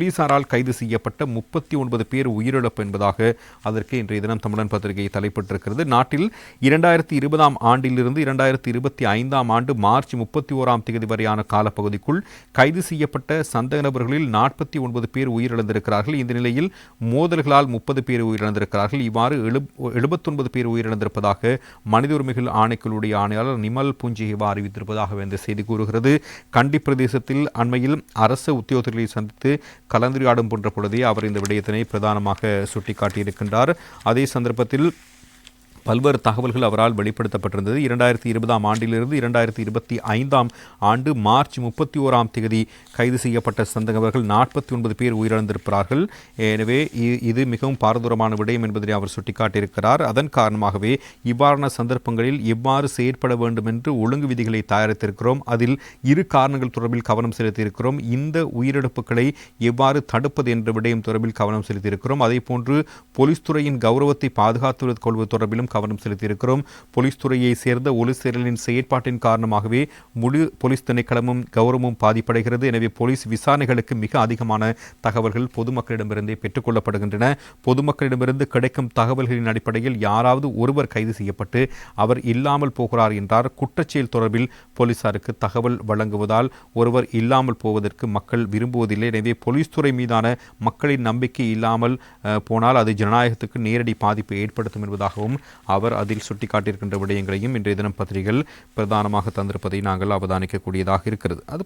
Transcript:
போலீசாரால் கைது செய்யப்பட்ட முப்பத்தி ஒன்பது பேர் உயிரிழப்பு என்பதாக அதற்கு இன்றைய தினம் தமிழன் பத்திரிகை தலைப்பட்டிருக்கிறது. நாட்டில் இரண்டாயிரத்தி இருபதாம் ஆண்டிலிருந்து இரண்டாயிரத்தி இருபத்தி ஐந்தாம் ஆண்டு மார்ச் முப்பத்தி ஓராம் தேதி வரையான காலப்பகுதிக்குள் கைது செய்யப்பட்ட சந்தேக நபர்களில் நாற்பத்தி ஒன்பது பேர் உயிரிழந்திருக்கிறார்கள். இந்த நிலையில் மோதல்களால் முப்பது பேர் உயிரிழந்திருக்கிறார்கள். இவ்வாறு எழுபத்தொன்பது பேர் உயிரிழந்திருப்பதாக மனித உரிமைகள் ஆணைக்குழுடைய ஆணையாளர் நிமல் புஞ்சிஹிவா அறிவித்திருப்பதாக இந்த செய்தி கூறுகிறது. கண்டி பிரதேசத்தில் அண்மையில் அரசு உத்தியோகர்களை சந்தித்து கலந்துரையாடும் போன்ற பொழுதே அவர் இந்த விடயத்தினை பிரதானமாக சுட்டிக்காட்டியிருக்கின்றார். அதே சந்தர்ப்பத்தில் பல்வேறு தகவல்கள் அவரால் வெளிப்படுத்தப்பட்டிருந்தது. இரண்டாயிரத்தி இருபதாம் ஆண்டிலிருந்து இரண்டாயிரத்தி இருபத்தி ஐந்தாம் ஆண்டு மார்ச் முப்பத்தி ஓராம் தேதி கைது செய்யப்பட்ட சந்தகவர்கள் நாற்பத்தி ஒன்பது பேர் உயிரிழந்திருக்கிறார்கள். எனவே இது மிகவும் பாரதூரமான விடயம் என்பதை அவர் சுட்டிக்காட்டியிருக்கிறார். அதன் காரணமாகவே இவ்வாறான சந்தர்ப்பங்களில் எவ்வாறு செயற்பட வேண்டும் என்று ஒழுங்கு விதிகளை தயாரித்திருக்கிறோம். அதில் இரு காரணங்கள் தொடர்பில் கவனம் செலுத்தியிருக்கிறோம். இந்த உயிரிழப்புகளை எவ்வாறு தடுப்பது என்ற விடயம் தொடர்பில் கவனம் செலுத்தியிருக்கிறோம். அதே போன்று போலீஸ் துறையின் கௌரவத்தை பாதுகாத்து கொள்வது தொடர்பிலும் கவனம் செலுத்தியிருக்கிறோம். போலீஸ் துறையை சேர்ந்த ஒலிசேரலின் செயற்பாட்டின் காரணமாகவே முழு போலீஸ் திணைக்களமும் கௌரவமும் பாதிப்படைகிறது. எனவே போலீஸ் விசாரணைகளுக்கு மிக அதிகமான தகவல்கள் பொதுமக்களிடமிருந்தே பெற்றுக்கொள்ளப்படுகின்றன பொதுமக்களிடமிருந்து கிடைக்கும் தகவல்களின் அடிப்படையில் யாராவது ஒருவர் கைது செய்யப்பட்டு அவர் இல்லாமல் போகிறார் என்றார். குற்றச்செயல் தொடர்பில் போலீசாருக்கு தகவல் வழங்குவதால் ஒருவர் இல்லாமல் போவதற்கு மக்கள் விரும்புவதில்லை. எனவே போலீஸ் துறை மீதான மக்களின் நம்பிக்கை இல்லாமல் போனால் அது ஜனநாயகத்துக்கு நேரடி பாதிப்பை ஏற்படுத்தும் என்பதாகவும் அவர் அதில் சுட்டிக்காட்டியிருக்கின்ற விடயங்களையும் இன்றைய தினம் பத்திரிகைகள் பிரதானமாக தந்திருப்பதை நாங்கள் அவதானிக்கக்கூடியதாக இருக்கிறது. அது